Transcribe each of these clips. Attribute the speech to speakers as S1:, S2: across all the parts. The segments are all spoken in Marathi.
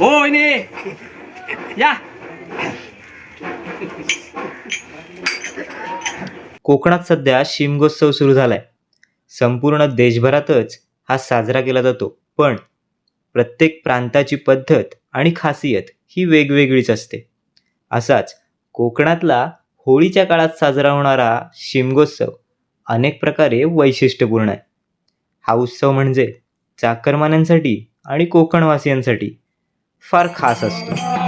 S1: Oh, ini. या.
S2: कोकणात सध्या शिमगोत्सव सुरू झालाय. संपूर्ण देशभरातच हा साजरा केला जातो. पण प्रत्येक प्रांताची पद्धत आणि खासियत ही वेगवेगळीच असते. असाच कोकणातला होळीच्या काळात साजरा होणारा शिमगोत्सव अनेक प्रकारे वैशिष्ट्यपूर्ण आहे. हा उत्सव म्हणजे चाकरमान्यांसाठी आणि कोकणवासियांसाठी फार खास असतो.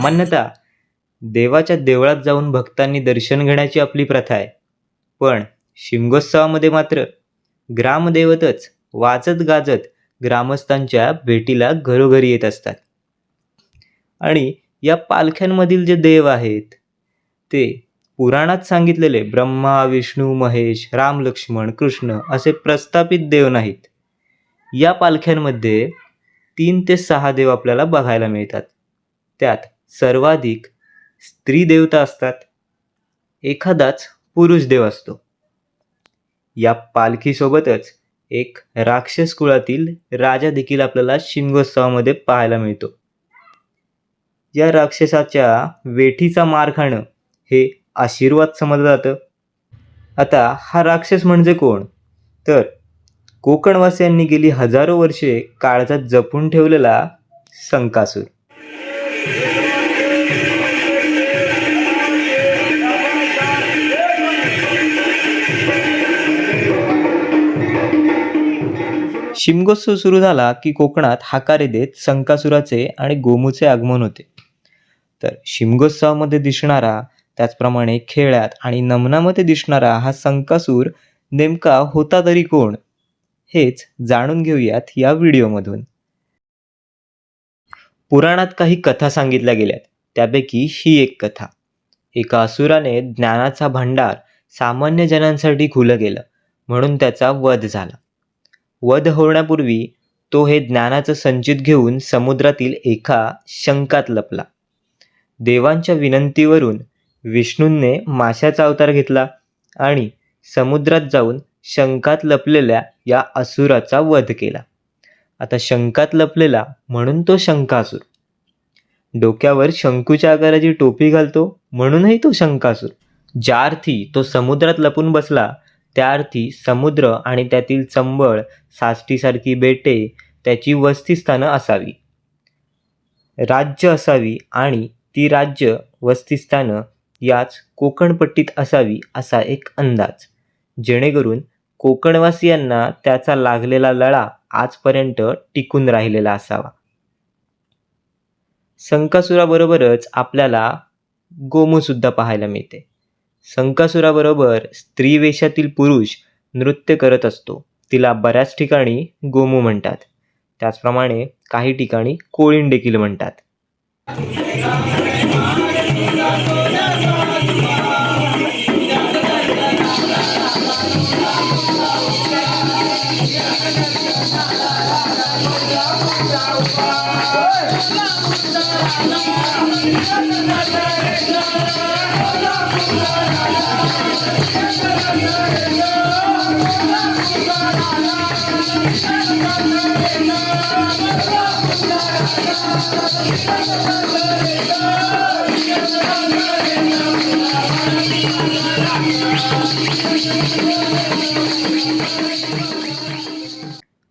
S2: सामान्यतः देवाच्या देवळात जाऊन भक्तांनी दर्शन घेण्याची आपली प्रथा आहे. पण शिमगोत्सवामध्ये मात्र ग्रामदेवतच वाचत गाजत ग्रामस्थांच्या भेटीला घरोघरी येत असतात. आणि या पालख्यांमधील जे देव आहेत ते पुराणात सांगितलेले ब्रह्मा विष्णू महेश राम लक्ष्मण कृष्ण असे प्रस्थापित देव नाहीत. या पालख्यांमध्ये तीन ते सहा देव आपल्याला बघायला मिळतात. त्यात सर्वाधिक स्त्री देवता असतात. एखादाच पुरुष देव असतो. या पालखीसोबतच एक राक्षस कुळातील राजा देखील आपल्याला शिमगोत्सवामध्ये पाहायला मिळतो. या राक्षसाच्या वेठीचा मार खाणं हे आशीर्वाद समजलं जातं. आता हा राक्षस म्हणजे कोण? तर कोकणवासियांनी गेली हजारो वर्षे काळजात जपून ठेवलेला संकासूर. शिमगोत्सव सुरू झाला की कोकणात हाकारे देत संकासुराचे आणि गोमूचे आगमन होते. तर शिमगोत्सवामध्ये दिसणारा त्याचप्रमाणे खेळ्यात आणि नमनामध्ये दिसणारा हा संकासूर नेमका होता तरी कोण? हेच जाणून घेऊयात या व्हिडिओमधून. पुराणात काही कथा सांगितल्या गेल्यात. त्यापैकी ही एक कथा. एका असुराने ज्ञानाचा भांडार सामान्य जनांसाठी खुलं गेलं म्हणून त्याचा वध झाला. वध होण्यापूर्वी तो हे ज्ञानाचं संचित घेऊन समुद्रातील एका शंकात लपला. देवांच्या विनंतीवरून विष्णूंने माशाचा अवतार घेतला आणि समुद्रात जाऊन शंकात लपलेल्या या असुराचा वध केला. आता शंकात लपलेला म्हणून तो शंकासूर डोक्यावर शंकूच्या आकाराची टोपी घालतो म्हणूनही तो शंकासूर ज्या अर्थी तो समुद्रात लपून बसला त्या अर्थी समुद्र आणि त्यातील चंबळ साष्टीसारखी बेटे त्याची वस्तीस्थानं असावी. राज्य असावी आणि ती राज्य वस्तीस्थानं याच कोकणपट्टीत असावी असा एक अंदाज. जेणेकरून कोकणवासियांना त्याचा लागलेला लळा आजपर्यंत टिकून राहिलेला असावा. संकासुराबरोबरच आपल्याला गोमूसुद्धा पाहायला मिळते. संकासुराबरोबर स्त्रीवेशातील पुरुष नृत्य करत असतो. तिला बऱ्याच ठिकाणी गोमू म्हणतात. त्याचप्रमाणे काही ठिकाणी कोळीण देखील म्हणतात.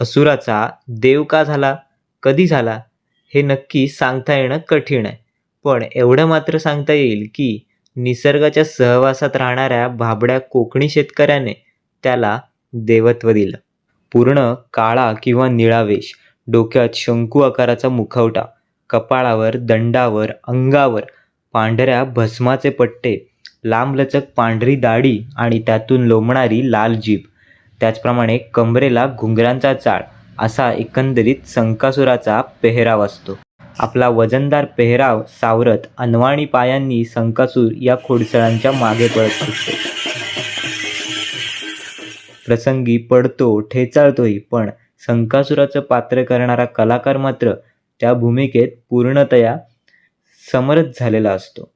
S2: असुराचा देव का झाला? कधी झाला? हे नक्की सांगता येणं कठीण आहे. पण एवढं मात्र सांगता येईल की निसर्गाच्या सहवासात राहणाऱ्या भाबड्या कोकणी शेतकऱ्याने त्याला देवत्व दिलं. पूर्ण काळा किंवा निळा वेश डोक्यात शंकू आकाराचा मुखवटा कपाळावर दंडावर अंगावर पांढऱ्या भस्माचे पट्टे लांबलचक पांढरी दाढी आणि त्यातून लोंबणारी लाल जीभ त्याचप्रमाणे कमरेला घुंगरांचा चाळ असा एकंदरीत संकासुराचा पेहराव असतो. आपला वजनदार पेहराव सावरत अनवाणी पायांनी संकासूर या खोडसळांच्या मागे पळत सुटतो प्रसंगी पडतो ठेचाळतोही पण संकासुराचं पात्र करणारा कलाकार मात्र त्या भूमिकेत पूर्णतया समरथ झालेला असतो.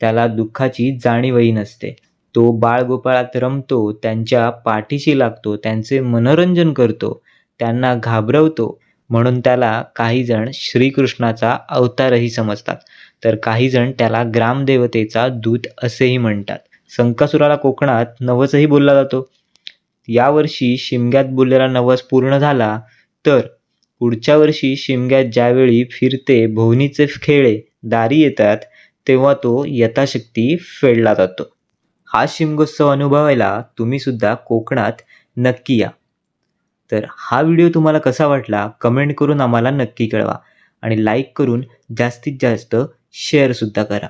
S2: त्याला दुःखाची जाणीवही नसते. तो बाळगोपाळात रमतो त्यांच्या पाठीशी लागतो त्यांचे मनोरंजन करतो त्यांना घाबरवतो म्हणून त्याला काही जण श्रीकृष्णाचा अवतारही समजतात. तर काही जण त्याला ग्रामदेवतेचा दूत असेही म्हणतात. संकासुराला कोकणात नवसही बोलला जातो. यावर्षी शिमग्यात बोललेला नवस पूर्ण झाला तर पुढच्या वर्षी शिमग्यात ज्यावेळी फिरते भोवनीचे खेळे दारी येतात तेव्हा तो यथाशक्ती फेडला जातो. हा शिमगोत्सव अनुभवायला तुम्ही सुद्धा कोकणात नक्की या. तर हा व्हिडिओ तुम्हाला कसा वाटला कमेंट करून आम्हाला नक्की कळवा. आणि लाईक करून जास्तीत जास्त शेअरसुद्धा करा.